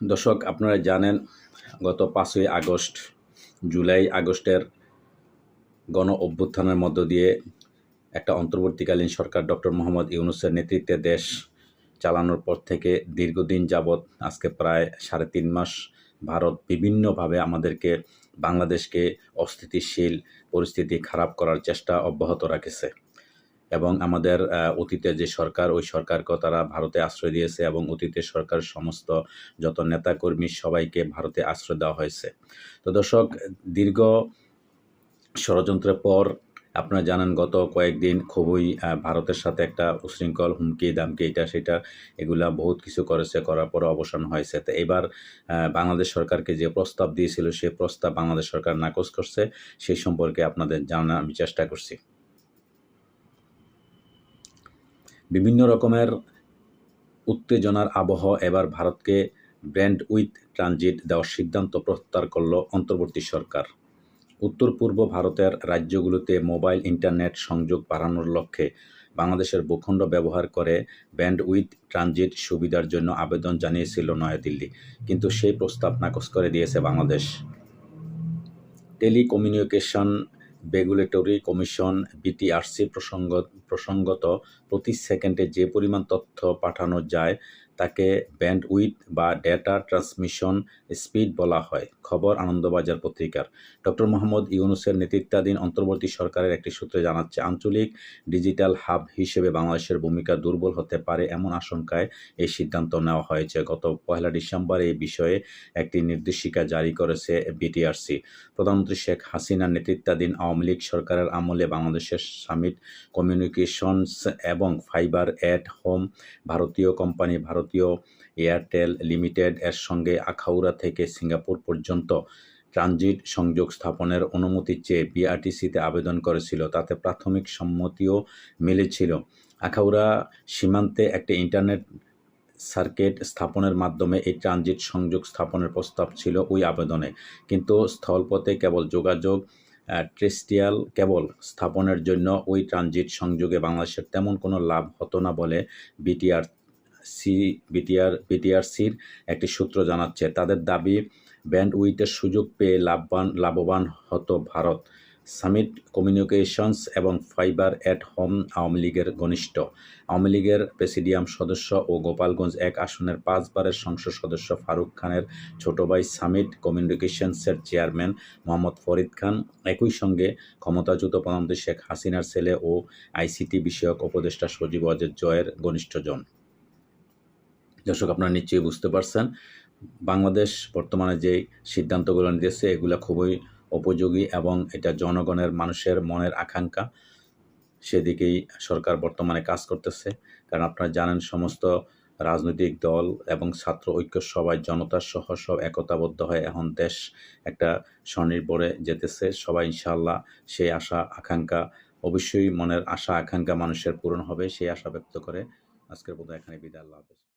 দর্শক, আপনারা জানেন গত পাঁচই আগস্ট, জুলাই আগস্টের গণ অভ্যুত্থানের মধ্য দিয়ে একটা অন্তর্বর্তীকালীন সরকার ডক্টর মোহাম্মদ ইউনুসের নেতৃত্বে দেশ চালানোর পর থেকে দীর্ঘদিন যাবৎ আজকে প্রায় সাড়ে তিন মাস ভারত বিভিন্নভাবে আমাদেরকে, বাংলাদেশকে অস্থিতিশীল পরিস্থিতি খারাপ করার চেষ্টা অব্যাহত রাখেছে। এবং আমাদের অতীতে যে সরকার, ওই সরকারকে তারা ভারতে আশ্রয় দিয়েছে এবং অতীতের সরকার সমস্ত যত নেতাকর্মী সবাইকে ভারতে আশ্রয় দেওয়া হয়েছে। তো দর্শক, দীর্ঘ ষড়যন্ত্রের পর আপনারা জানেন গত কয়েকদিন খুবই ভারতের সাথে একটা উশৃঙ্খল হুমকি, দামকি, এটা সেটা, এগুলা বহুত কিছু করেছে, করার পরে অবসান হয়েছে। তো এবার বাংলাদেশ সরকারকে যে প্রস্তাব দিয়েছিল সেই প্রস্তাব বাংলাদেশ সরকার নাকচ করছে, সেই সম্পর্কে আপনাদের জানার আমি চেষ্টা করছি। বিভিন্ন রকমের উত্তেজনার আবহ এবার ভারতকে ব্র্যান্ড উইথ ট্রানজিট দেওয়ার সিদ্ধান্ত প্রত্যাহার করল অন্তর্বর্তী সরকার। উত্তর পূর্ব ভারতের রাজ্যগুলোতে মোবাইল ইন্টারনেট সংযোগ বাড়ানোর লক্ষ্যে বাংলাদেশের ভূখণ্ড ব্যবহার করে ব্যান্ড উইথ ট্রানজিট সুবিধার জন্য আবেদন জানিয়েছিল নয়াদিল্লি, কিন্তু সেই প্রস্তাব নাকচ করে দিয়েছে Bangladesh. Telecommunication regulatory commission BTRC প্রসঙ্গ প্রসঙ্গত প্রতি সেকেন্ডে যে পরিমাণ তথ্য পাঠানো যায় তাকে ব্যান্ডউইথ বা ডেটা ট্রান্সমিশন স্পিড বলা হয়। খবর আনন্দবাজার পত্রিকার। ডক্টর মোহাম্মদ ইউনুসের নেতৃত্বাধীন অন্তর্বর্তী সরকারের একটি সূত্রে জানাচ্ছে, আঞ্চলিক ডিজিটাল হাব হিসেবে বাংলাদেশের ভূমিকা দুর্বল হতে পারে এমন আশঙ্কায় এই সিদ্ধান্ত নেওয়া হয়েছে। গত পয়লা ডিসেম্বর এই বিষয়ে একটি নির্দেশিকা জারি করেছে বিটিআরসি। প্রধানমন্ত্রী শেখ হাসিনার নেতৃত্বাধীন আওয়ামী লীগ সরকারের আমলে বাংলাদেশের সামিট কমিউনিকেশনস এবং ফাইবার অ্যাট হোম ভারতীয় কোম্পানি ভারতীয় এয়ারটেল লিমিটেড এর সঙ্গে আখাউড়া থেকে সিঙ্গাপুর পর্যন্ত ট্রানজিট সংযোগ স্থাপনের অনুমতি চেয়ে বিআরটিসিতে আবেদন করেছিল। তাতে প্রাথমিক সম্মতিও মিলেছিল। আখাউড়া সীমান্তে একটি ইন্টারনেট সার্কিট স্থাপনের মাধ্যমে এই ট্রানজিট সংযোগ স্থাপনের প্রস্তাব ছিল ওই আবেদনে। কিন্তু স্থলপথে কেবল যোগাযোগ ট্রেস্টিয়াল কেবল স্থাপনের জন্য ওই ট্রানজিট সংযোগে বাংলাদেশের তেমন কোনো লাভ হতো না বলে বিটিআর সি বিটিআর বিটিআরসির একটি সূত্র জানাচ্ছে, তাদের দাবি ব্যান্ড উইথের সুযোগ পেয়ে লাভবান লাভবান হতো ভারত। সামিট কমিউনিকেশনস এবং ফাইবার অ্যাট হোম আওয়ামী লীগের ঘনিষ্ঠ। আওয়ামী লীগের প্রেসিডিয়াম সদস্য ও গোপালগঞ্জ এক আসনের পাঁচবারের সংসদ সদস্য ফারুক খানের ছোট ভাই সামিট কমিউনিকেশনসের চেয়ারম্যান মোহাম্মদ ফরিদ খান একই সঙ্গে ক্ষমতাচ্যুত প্রধানমন্ত্রী শেখ হাসিনার ছেলে ও আইসিটি বিষয়ক উপদেষ্টা সজীব ওয়াজেদ জয়ের ঘনিষ্ঠজন। দর্শক আপনারা নিশ্চয়ই বুঝতে পারছেন, বাংলাদেশ বর্তমানে যে সিদ্ধান্তগুলো নিতেছে, এগুলো খুবই উপযোগী এবং এটা জনগণের মানুষের মনের আকাঙ্ক্ষা। সেদিকেই সরকার বর্তমানে কাজ করতেছে। কারণ আপনারা জানেন, সমস্ত রাজনৈতিক দল এবং ছাত্র ঐক্য সবাই জনতার সহ সব একতাবদ্ধ হয়ে এখন দেশ একটা স্বনির্ভরে যেতেছে। সবাই ইনশাল্লাহ সেই আশা, আকাঙ্ক্ষা, অবশ্যই মনের আশা, আকাঙ্ক্ষা মানুষের পূরণ হবে। সেই আশা ব্যক্ত করে আজকের মতো এখানে বিদায়। আল্লাহ হাফেজ।